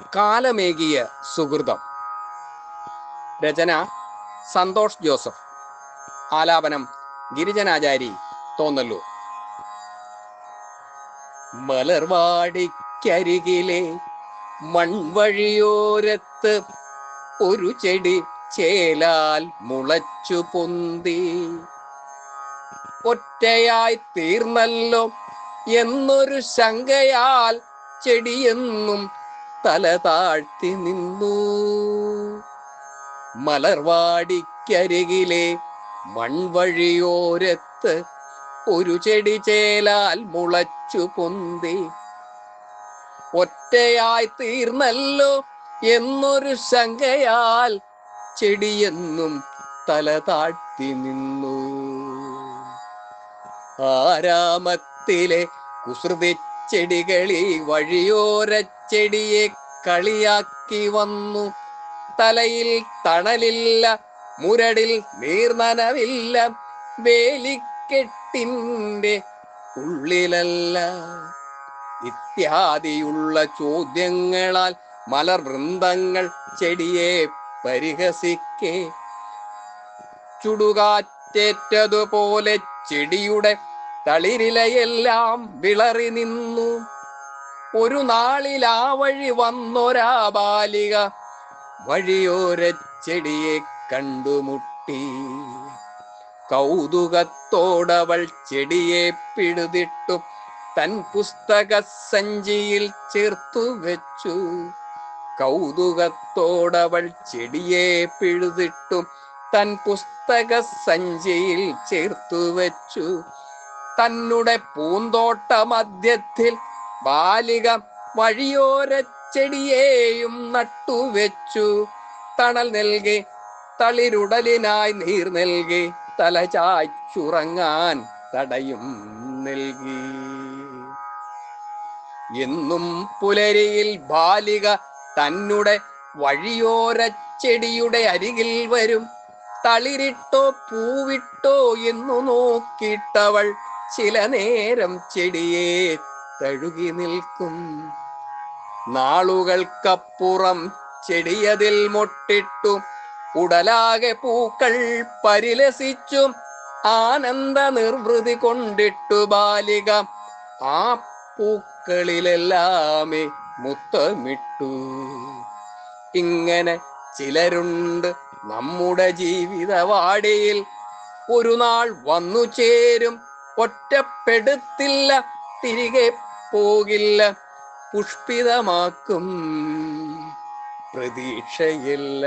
കാലമേകിയ സുഹൃതം. രചന സന്തോഷ് ജോസഫ്. ആലാപനം ഗിരിജനാചാരി തോന്നല്ലൂർ. മലർവാടിക്കരികിലെ മൺവഴിയോരത്ത് ഒരു ചെടി ചേലാൽ മുളച്ചു പൊന്തി. ഒറ്റയായി തീർന്നല്ലോ എന്നൊരു ശങ്കയാൽ ചെടിയെന്നും തല താഴ്ത്തി നിന്നു. മലർവാടിക്കരികിലെ മൺവഴിയോരത്ത് ഒരു ചെടി ചേലാൽ മുളച്ചു പൊന്തി. ഒറ്റയായി തീർന്നല്ലോ എന്നൊരു ശങ്കയാൽ ചെടിയെന്നും തല താഴ്ത്തി നിന്നു. ആരാമത്തിലെ കുസൃതി ചെടികളി വഴിയോര ചെടിയെ കളിയാക്കി വന്നു. തലയിൽ തണലില്ല മുരടിൽ നീർനനവില്ല വേലിക്കെട്ടിന്റെ ഉള്ളിലല്ല. ഇത്യാദിയുള്ള ചോദ്യങ്ങളാൽ മലർവൃന്ദങ്ങൾ ചെടിയെ പരിഹസിക്കേ. ചുടുകാറ്റേറ്റതുപോലെ ചെടിയുടെ തളിരിലയെല്ലാം വിളറി നിന്നു. ഒരു നാളിൽ ആ വഴി വന്നൊരാ ബാലിക. വഴിയോര ചെടിയെ കണ്ടുമുട്ടി. കൗതുകത്തോടവൾ ചെടിയെ പിടുതിട്ടു തൻ പുസ്തക സഞ്ചിയിൽ ചേർത്തു വെച്ചു. കൗതുകത്തോടവൾ ചെടിയെ പിഴുതിട്ടു. തൻ പുസ്തക സഞ്ചിയിൽ ചേർത്തു വെച്ചു. തന്നുടെ പൂന്തോട്ട മധ്യത്തിൽ ബാലിക വഴിയോര ചെടിയെയും നട്ടുവെച്ചു തണൽ നൽകി തളിരുടലിനായി നീർ നൽകി തല ചായ്ച്ചുറങ്ങാൻ തടയും നൽകി. എന്നും പുലരിയിൽ ബാലിക തന്നുടെ വഴിയോര ചെടിയുടെ അരികിൽ വരും. തളിരിട്ടോ പൂവിട്ടോ എന്നു നോക്കിയിട്ടവൾ ചില നേരം ചെടിയെ തഴുകി നിൽക്കും. നാളുകൾക്കപ്പുറം ചെടിയതിൽ മുട്ടിട്ടു. ഉടലാകെ പൂക്കൾ പരിലസിച്ചും. ആനന്ദ നിർവൃതി കൊണ്ടിട്ടു ബാലിക. ആ പൂക്കളിലെല്ലാമേ മുത്തമിട്ടു. ഇങ്ങനെ ചിലരുണ്ട് നമ്മുടെ ജീവിതവാടിയിൽ. ഒരു നാൾ വന്നു ചേരും. ഒറ്റപ്പെടുത്തില്ല. തിരികെ പോകില്ല പുഷ്പിതമാക്കും പ്രതീക്ഷയില്ല.